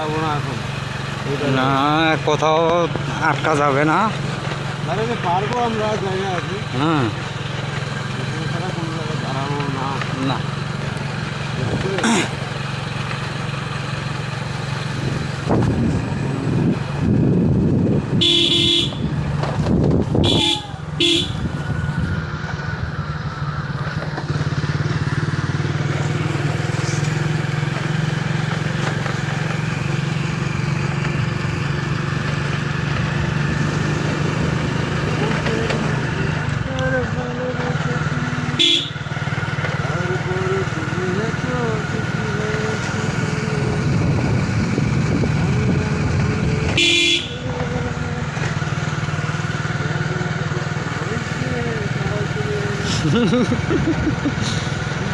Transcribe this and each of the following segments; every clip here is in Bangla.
আটকাবো না এখন। না কোথাও আটকা যাবে না। পারব আমরা আছি। হ্যাঁ। না। না।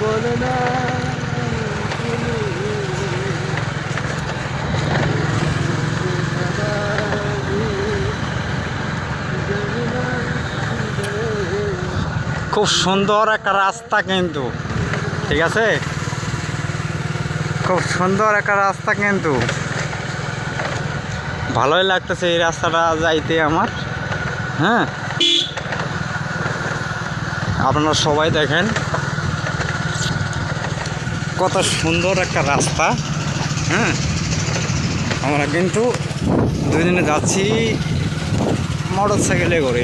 বলে না খুব সুন্দর একটা রাস্তা কিন্তু, ঠিক আছে? খুব সুন্দর একটা রাস্তা কিন্তু। ভালোই লাগতেছে এই রাস্তাটা যাইতে আমার হ্যাঁ? আপনারা সবাই দেখেন কত সুন্দর একটা রাস্তা হ্যাঁ? আমরা কিন্তু দুজনে যাচ্ছি মোটর সাইকেলে করে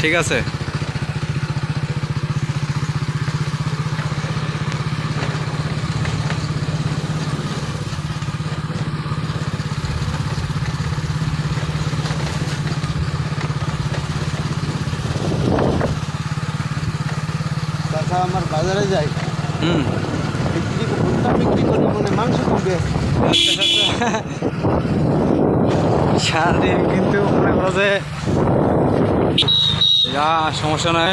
ঠিক আছে? আচ্ছা, আমার বাজারে যাই হুম। বিক্রি কোনটা বিক্রি করি মানে মাংস কমবে সারাদিন কিন্তু মনে করো যে যা সমস্যা নাই।